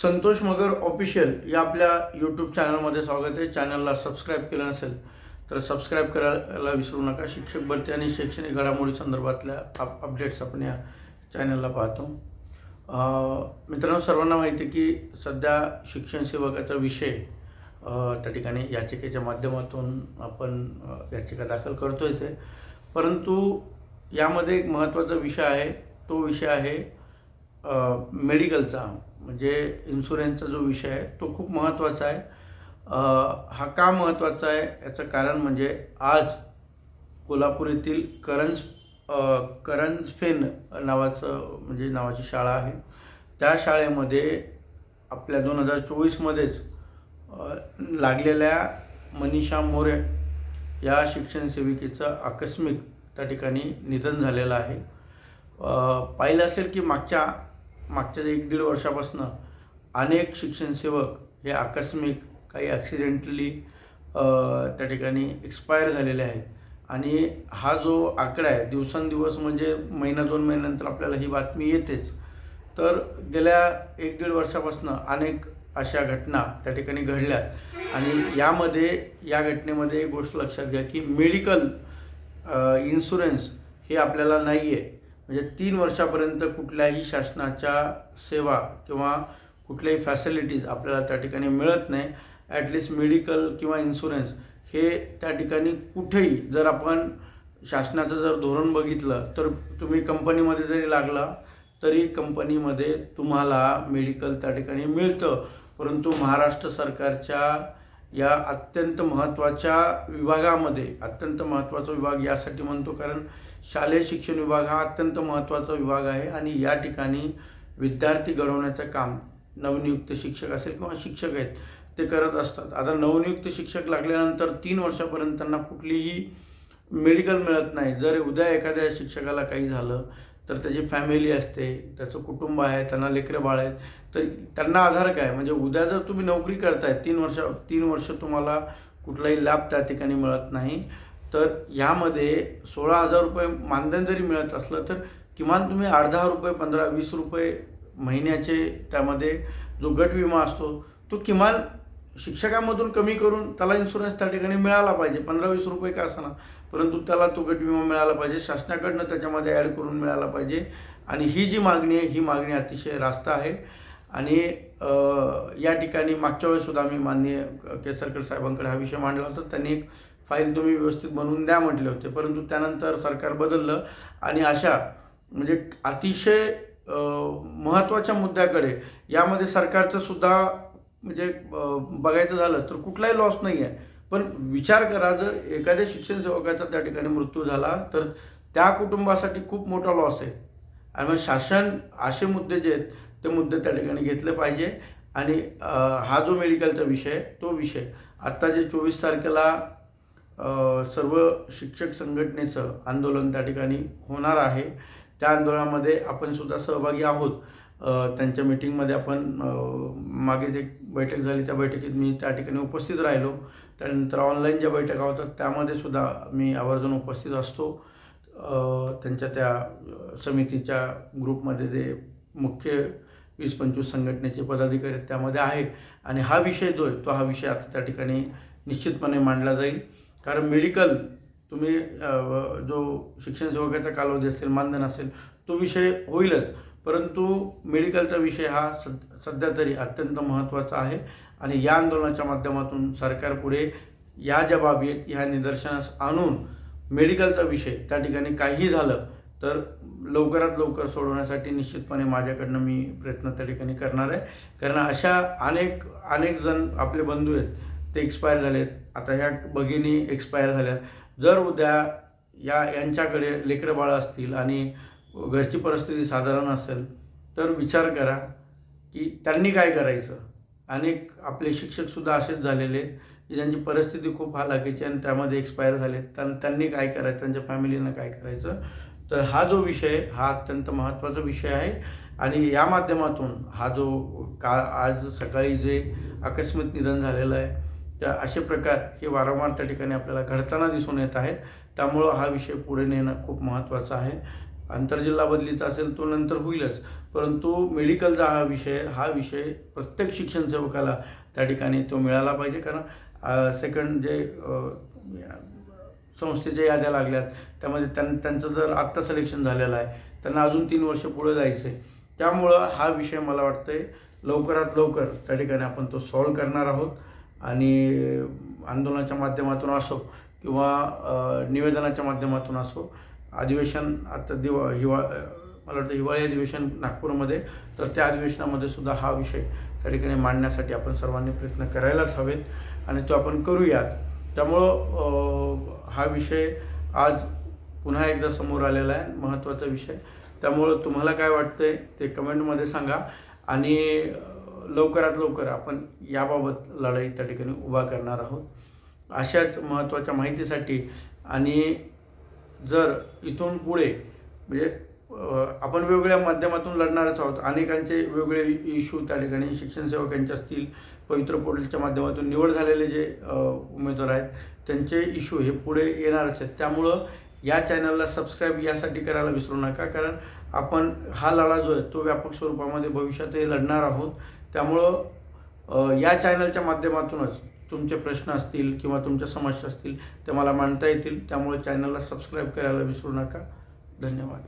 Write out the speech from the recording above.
संतोष मगर official या आपल्या YouTube चॅनलमध्ये स्वागत आहे. चॅनलला सबस्क्राईब केलं नसेल तर सबस्क्राईब करायला विसरू नका. शिक्षक भरती आणि शैक्षणिक घडामोडी संदर्भातल्या अप अपडेट्स आपण या चॅनलला पाहतो. मित्रांनो सर्वांना माहिती आहे की सध्या शिक्षण सेवकाचा विषय त्या ठिकाणी याचिकेच्या माध्यमातून आपण याचिका दाखल करतोयच आहे. परंतु यामध्ये एक महत्त्वाचा विषय आहे. तो विषय आहे मेडिकलचा म्हणजे इन्शुरन्सचा जो विषय आहे तो खूप महत्त्वाचा आहे. हा का महत्त्वाचा आहे? याचं कारण म्हणजे आज कोल्हापूर येथील करंज अ, करंजफेन नावाचं म्हणजे नावाची शाळा आहे. त्या शाळेमध्ये आपल्या दोन हजार चोवीसमध्येच लागलेल्या मनीषा मोरे या शिक्षण सेविकेचं आकस्मिक त्या ठिकाणी निधन झालेलं आहे. पाहिलं असेल की मागच्या मागच्या एक दीड वर्षापासून अनेक शिक्षणसेवक हे आकस्मिक काही ॲक्सिडेंटली त्या ठिकाणी एक्सपायर झालेले आहेत. आणि हा जो आकडा आहे दिवसेंदिवस म्हणजे महिना दोन महिन्यानंतर आपल्याला ही बातमी येतेच. तर गेल्या एक दीड वर्षापासून अनेक अशा घटना त्या ठिकाणी घडल्यात आणि यामध्ये या घटनेमध्ये एक गोष्ट लक्षात घ्या की मेडिकल इन्शुरन्स हे आपल्याला नाही आहे म्हणजे तीन वर्षापर्यंत कुठल्याही शासनाच्या सेवा किंवा कुठल्याही फॅसिलिटीज आपल्याला त्या ठिकाणी मिळत नाही. ॲटलिस्ट मेडिकल किंवा इन्शुरन्स हे त्या ठिकाणी कुठेही जर आपण शासनाचं जर धोरण बघितलं तर तुम्ही कंपनीमध्ये जरी लागला तरी कंपनीमध्ये तुम्हाला मेडिकल त्या ठिकाणी मिळतं. परंतु महाराष्ट्र सरकारच्या या अत्यंत महत्त्वाच्या विभागामध्ये अत्यंत महत्त्वाचा विभाग यासाठी म्हणतो कारण शालेय शिक्षण विभाग हा अत्यंत महत्त्वाचा विभाग आहे आणि या ठिकाणी विद्यार्थी घडवण्याचं काम नवनियुक्त शिक्षक असेल किंवा शिक्षक आहेत ते करत असतात. आता नवनियुक्त शिक्षक लागल्यानंतर तीन वर्षापर्यंत त्यांना कुठलीही मेडिकल मिळत नाही. जर उद्या एखाद्या शिक्षकाला काही झालं तर त्याची फॅमिली असते त्याचं कुटुंब आहे त्यांना लेकरं बाळ आहेत तर त्यांना आधार काय? म्हणजे उद्या जर तुम्ही नोकरी करताय तीन वर्ष तीन वर्ष तुम्हाला कुठलाही लाभ त्या ठिकाणी मिळत नाही. तर यामध्ये सोळा हजार रुपये मानधन जरी मिळत असलं तर किमान तुम्ही आठ दहा रुपये पंधरा वीस रुपये महिन्याचे त्यामध्ये जो गट विमा असतो तो किमान शिक्षकामधून कमी करून त्याला इन्शुरन्स त्या ठिकाणी मिळाला पाहिजे. पंधरा वीस रुपये का असणार परंतु त्याला तो गट विमा मिळाला पाहिजे. शासनाकडनं त्याच्यामध्ये ॲड करून मिळाला पाहिजे. आणि ही जी मागणी आहे ही मागणी अतिशय रास्त आहे. आणि या ठिकाणी मागच्या वेळेससुद्धा आम्ही माननीय केसरकर साहेबांकडे हा विषय मांडला होता. त्यांनी एक फाईल तुम्ही व्यवस्थित बनवून द्या म्हटले होते. परंतु त्यानंतर सरकार बदललं आणि अशा म्हणजे अतिशय महत्त्वाच्या मुद्द्याकडे यामध्ये सरकारचं सुद्धा म्हणजे बघायचं झालं तर कुठलाही लॉस नाही आहे. पण विचार करा जर एखाद्या शिक्षण सेवकाचा त्या ठिकाणी मृत्यू झाला तर त्या कुटुंबासाठी खूप मोठा लॉस आहे. आणि मग शासन असे मुद्दे जे आहेत ते मुद्दे त्या ठिकाणी घेतले पाहिजे. आणि हा जो मेडिकलचा विषय आहे, तो विषय आत्ता जे चोवीस तारखेला सर्व शिक्षक संघटनेचं आंदोलन त्या ठिकाणी होणार आहे. त्या आंदोलनामध्ये आपण सुद्धा सहभागी आहोत. त्यांच्या मीटिंगमध्ये आपण मागे मागेच एक बैठक झाली. त्या बैठकीत मी त्या ठिकाणी उपस्थित राहिलो. त्यानंतर ऑनलाईन ज्या बैठका होतात त्यामध्ये सुद्धा मी आवर्जून उपस्थित असतो. त्यांच्या त्या समितीच्या ग्रुपमध्ये जे मुख्य वीस पंचवीस संघटनेचे पदाधिकारी आहेत त्यामध्ये आहे आणि हा विषय जो आहे तो हा विषय आता त्या ठिकाणी निश्चितपणे मांडला जाईल. कारण मेडिकल तुम्ही जो शिक्षण सेवकाचा कालावधी असेल मानधन असेल तो विषय होईलच. परंतु मेडिकलचा विषय हा सद सध्या तरी अत्यंत महत्त्वाचा आहे. आणि या आंदोलनाच्या माध्यमातून सरकार पुढे या ज्या बाबी आहेत ह्या निदर्शनास आणून मेडिकलचा विषय त्या ठिकाणी काही झालं तर लवकरात लवकर सोडवण्यासाठी निश्चितपणे माझ्याकडनं मी प्रयत्न त्या ठिकाणी करणार आहे. कारण अशा अनेक अनेक जण आपले बंधू आहेत ते एक्सपायर झालेत. आता ह्या भगिनी एक्सपायर झाल्या जर उद्या या यांच्याकडे लेकरं बाळं असतील आणि घरची परिस्थिती साधारण असेल तर विचार करा की त्यांनी काय करायचं? अनेक आपले शिक्षकसुद्धा असेच झालेले आहेत की ज्यांची परिस्थिती खूप हालाकीची आणि त्यामध्ये एक्सपायर झाले त्यां त्यांनी काय करायचं? त्यांच्या फॅमिलीनं काय करायचं? तर हा जो विषय हा अत्यंत महत्त्वाचा विषय आहे. आणि या माध्यमातून हा जो का आज सकाळी जे आकस्मिक निधन झालेलं आहे त्या असे प्रकार हे वारंवार त्या ठिकाणी आपल्याला घडताना दिसून येत आहेत. त्यामुळं हा विषय पुढे नेणं खूप महत्त्वाचं आहे. आंतरजिल्हा बदलीचा असेल तो नंतर होईलच. परंतु मेडिकलचा हा विषय हा विषय प्रत्येक शिक्षण सेवकाला त्या ठिकाणी तो मिळाला पाहिजे. कारण सेकंड जे संस्थेच्या याद्या लागल्यात त्यामध्ये त्यां त्यांचं जर आत्ता सिलेक्शन झालेलं आहे त्यांना अजून तीन वर्ष पुढे जायचं आहे त्यामुळं हा विषय मला वाटतंय लवकरात लवकर त्या ठिकाणी आपण तो सॉल्व करणार आहोत. आणि आंदोलनाच्या माध्यमातून असो किंवा निवेदनाच्या माध्यमातून असो अधिवेशन आता दिवा हिवा मला वाटतं हिवाळी अधिवेशन नागपूरमध्ये तर त्या अधिवेशनामध्ये सुद्धा हा विषय त्या ठिकाणी मांडण्यासाठी आपण सर्वांनी प्रयत्न करायलाच हवेत आणि तो आपण करूयात. त्यामुळं हा विषय आज पुन्हा एकदा समोर आलेला आहे महत्त्वाचा विषय. त्यामुळं तुम्हाला काय वाटतंय ते कमेंटमध्ये सांगा आणि लवकरात लवकर आपण याबाबत लढाई त्या ठिकाणी उभा करणार आहोत. अशाच महत्त्वाच्या माहितीसाठी आणि जर इथून पुढे म्हणजे आपण वेगवेगळ्या माध्यमातून लढणारच आहोत. अनेकांचे वेगवेगळे इश्यू त्या ठिकाणी शिक्षण सेवकांचे असतील पवित्र पोर्टलच्या माध्यमातून निवड झालेले जे उमेदवार आहेत त्यांचे इश्यू हे पुढे येणारच आहेत. त्यामुळं या चॅनलला सबस्क्राईब यासाठी करायला विसरू नका. कारण आपण हा लढा जो आहे तो व्यापक स्वरूपामध्ये भविष्यातही लढणार आहोत. त्यामुळं या चॅनलच्या माध्यमातूनच तुमचे प्रश्न असतील किंवा तुमच्या समस्या असतील ते मला मांडता येतील. त्यामुळे चॅनलला सबस्क्राईब करायला विसरू नका. धन्यवाद.